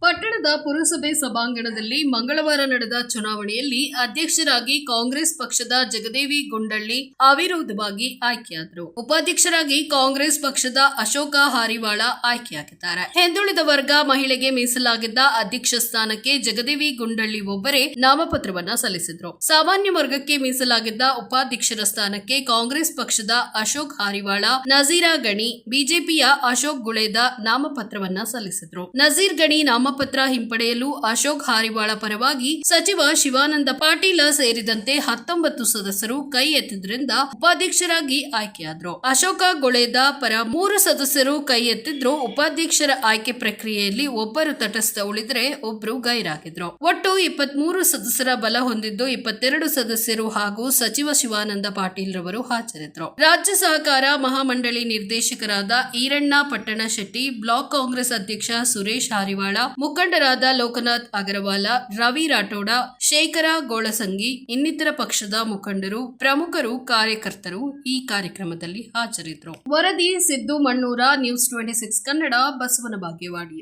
ಪಟ್ಟಣದ ಪುರಸಭೆ ಸಭಾಂಗಣದಲ್ಲಿ ಮಂಗಳವಾರ ನಡೆದ ಚುನಾವಣೆಯಲ್ಲಿ ಅಧ್ಯಕ್ಷರಾಗಿ ಕಾಂಗ್ರೆಸ್ ಪಕ್ಷದ ಜಗದೇವಿ ಗುಂಡಳ್ಳಿ ಅವಿರೋಧವಾಗಿ ಆಯ್ಕೆಯಾದರು. ಉಪಾಧ್ಯಕ್ಷರಾಗಿ ಕಾಂಗ್ರೆಸ್ ಪಕ್ಷದ ಅಶೋಕ ಹಾರಿವಾಳ ಆಯ್ಕೆಯಾಗಿದ್ದಾರೆ. ಹಿಂದುಳಿದ ವರ್ಗ ಮಹಿಳೆಗೆ ಮೀಸಲಾಗಿದ್ದ ಅಧ್ಯಕ್ಷ ಸ್ಥಾನಕ್ಕೆ ಜಗದೇವಿ ಗುಂಡಳ್ಳಿ ಒಬ್ಬರೇ ನಾಮಪತ್ರವನ್ನ ಸಲ್ಲಿಸಿದ್ರು. ಸಾಮಾನ್ಯ ವರ್ಗಕ್ಕೆ ಮೀಸಲಾಗಿದ್ದ ಉಪಾಧ್ಯಕ್ಷರ ಸ್ಥಾನಕ್ಕೆ ಕಾಂಗ್ರೆಸ್ ಪಕ್ಷದ ಅಶೋಕ್ ಹಾರಿವಾಳ, ನಜೀರಾ ಗಣಿ, ಬಿಜೆಪಿಯ ಅಶೋಕ್ ಗುಳೇದ ನಾಮಪತ್ರವನ್ನ ಸಲ್ಲಿಸಿದ್ರು. ನಜೀರ್ ಗಣಿ ನಾಮಪತ್ರ ಹಿಂಪಡೆಯಲು ಅಶೋಕ್ ಹಾರಿವಾಳ ಪರವಾಗಿ ಸಚಿವ ಶಿವಾನಂದ ಪಾಟೀಲ ಸೇರಿದಂತೆ ಹತ್ತೊಂಬತ್ತು ಸದಸ್ಯರು ಕೈ ಎತ್ತಿದ್ರಿಂದ ಉಪಾಧ್ಯಕ್ಷರಾಗಿ ಆಯ್ಕೆಯಾದ್ರು. ಅಶೋಕ ಗೊಳೆದ ಪರ ಮೂರು ಸದಸ್ಯರು ಕೈ ಎತ್ತಿದ್ರು. ಉಪಾಧ್ಯಕ್ಷರ ಆಯ್ಕೆ ಪ್ರಕ್ರಿಯೆಯಲ್ಲಿ ಒಬ್ಬರು ತಟಸ್ಥ ಉಳಿದ್ರೆ ಒಬ್ರು ಗೈರಾಗಿದ್ರು. ಒಟ್ಟು ಇಪ್ಪತ್ಮೂರು ಸದಸ್ಯರ ಬಲ ಹೊಂದಿದ್ದು ಇಪ್ಪತ್ತೆರಡು ಸದಸ್ಯರು ಹಾಗೂ ಸಚಿವ ಶಿವಾನಂದ ಪಾಟೀಲ್ ರವರು ಹಾಜರಿದ್ರು. ರಾಜ್ಯ ಸಹಕಾರ ಮಹಾಮಂಡಳಿ ನಿರ್ದೇಶಕರಾದ ಈರಣ್ಣ ಪಟ್ಟಣ ಶೆಟ್ಟಿ ಬ್ಲಾಕ್ ಕಾಂಗ್ರೆಸ್ ಅಧ್ಯಕ್ಷ ಸುರೇಶ್ ಹಾರಿವಾಳ ಮುಖಂಡರಾದ ಲೋಕನಾಥ್ ಅಗರವಾಲ ರವಿ ರಾಠೋಡ ಶೇಖರ ಗೋಳಸಂಗಿ ಇನ್ನಿತರ ಪಕ್ಷದ ಮುಖಂಡರು ಪ್ರಮುಖರು ಕಾರ್ಯಕರ್ತರು ಈ ಕಾರ್ಯಕ್ರಮದಲ್ಲಿ ಹಾಜರಿದ್ದರು. ವರದಿ Siddu Mannur news twenty six Kannada Basavana ಭಾಗ್ಯವಾಡಿ.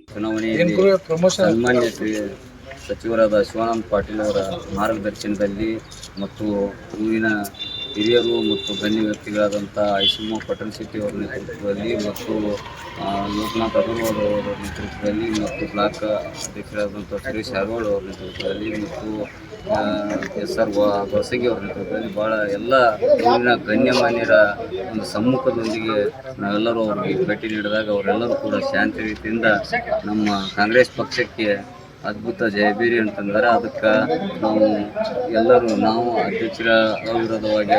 ಸಚಿವರಾದ ಶಿವಾನಂದ ಪಾಟೀಲ್ ಅವರ ಮಾರ್ಗದರ್ಶನದಲ್ಲಿ ಮತ್ತು ಊರಿನ ಹಿರಿಯರು ಮತ್ತು ಗಣ್ಯ ವ್ಯಕ್ತಿಗಳಾದಂಥ ಐಸಿಮೋ ಪಟನ್ ಶೆಟ್ಟಿ ಅವರ ನೇತೃತ್ವದಲ್ಲಿ ಮತ್ತು ಲೋಕನಾಥ್ ಅಗರ್ವಾಲ್ ಅವರ ನೇತೃತ್ವದಲ್ಲಿ ಮತ್ತು ಬ್ಲಾಕ್ ಅಧ್ಯಕ್ಷರಾದಂಥ ಸುರೇಶ್ ಹಾರ್ವಾಡ್ ಅವರ ನೇತೃತ್ವದಲ್ಲಿ ಮತ್ತು ಎಸ್ ಆರ್ ಗೊಸಗಿ ಅವರ ನೇತೃತ್ವದಲ್ಲಿ ಭಾಳ ಎಲ್ಲ ಊರಿನ ಗಣ್ಯಮಾನ್ಯರ ಒಂದು ಸಮ್ಮುಖದೊಂದಿಗೆ ನಾವೆಲ್ಲರೂ ಅವ್ರಿಗೆ ಭೇಟಿ ನೀಡಿದಾಗ ಅವರೆಲ್ಲರೂ ಕೂಡ ಶಾಂತಿ ರೀತಿಯಿಂದ ನಮ್ಮ ಕಾಂಗ್ರೆಸ್ ಪಕ್ಷಕ್ಕೆ ಅದ್ಭುತ ಜಯಭೀರಿ ಅಂತಂದರೆ ಅದಕ್ಕೆ ನಾವು ಎಲ್ಲರೂ ನಾವು ಅಧ್ಯಕ್ಷರ ಅವಿರೋಧವಾಗಿ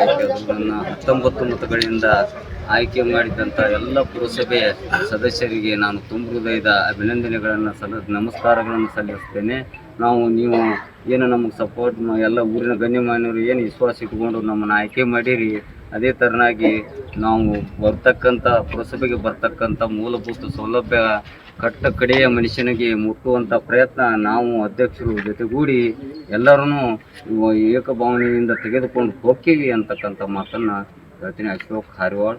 ನನ್ನ ಹತ್ತೊಂಬತ್ತು ಮತಗಳಿಂದ ಆಯ್ಕೆ ಮಾಡಿದಂಥ ಎಲ್ಲ ಪುರಸಭೆ ಸದಸ್ಯರಿಗೆ ನಾನು ತುಂಬ ಹೃದಯದ ಅಭಿನಂದನೆಗಳನ್ನು ಸಲ್ಲ ನಮಸ್ಕಾರಗಳನ್ನು ಸಲ್ಲಿಸ್ತೇನೆ. ನಾವು, ನೀವು ಏನು ನಮಗೆ ಸಪೋರ್ಟ್ ಎಲ್ಲ ಊರಿನ ಗಣ್ಯಮಾನ್ಯರು ಏನು ವಿಶ್ವಾಸ ಇಟ್ಕೊಂಡು ನಮ್ಮನ್ನು ಆಯ್ಕೆ ಮಾಡಿರಿ. ಅದೇ ಥರನಾಗಿ ನಾವು ಬರ್ತಕ್ಕಂಥ, ಪುರಸಭೆಗೆ ಬರ್ತಕ್ಕಂಥ ಮೂಲಭೂತ ಸೌಲಭ್ಯ ಕಟ್ಟ ಕಡೆಯ ಮನುಷ್ಯನಿಗೆ ಮುಟ್ಟುವಂಥ ಪ್ರಯತ್ನ ನಾವು ಅಧ್ಯಕ್ಷರು ಜೊತೆಗೂಡಿ ಎಲ್ಲರೂ ಏಕಭಾವನೆಯಿಂದ ತೆಗೆದುಕೊಂಡು ಹೋಗ್ತೀವಿ ಅಂತಕ್ಕಂಥ ಮಾತನ್ನು ಹೇಳ್ತೀನಿ. ಅಶೋಕ್ ಹಾರಿವಾಳ್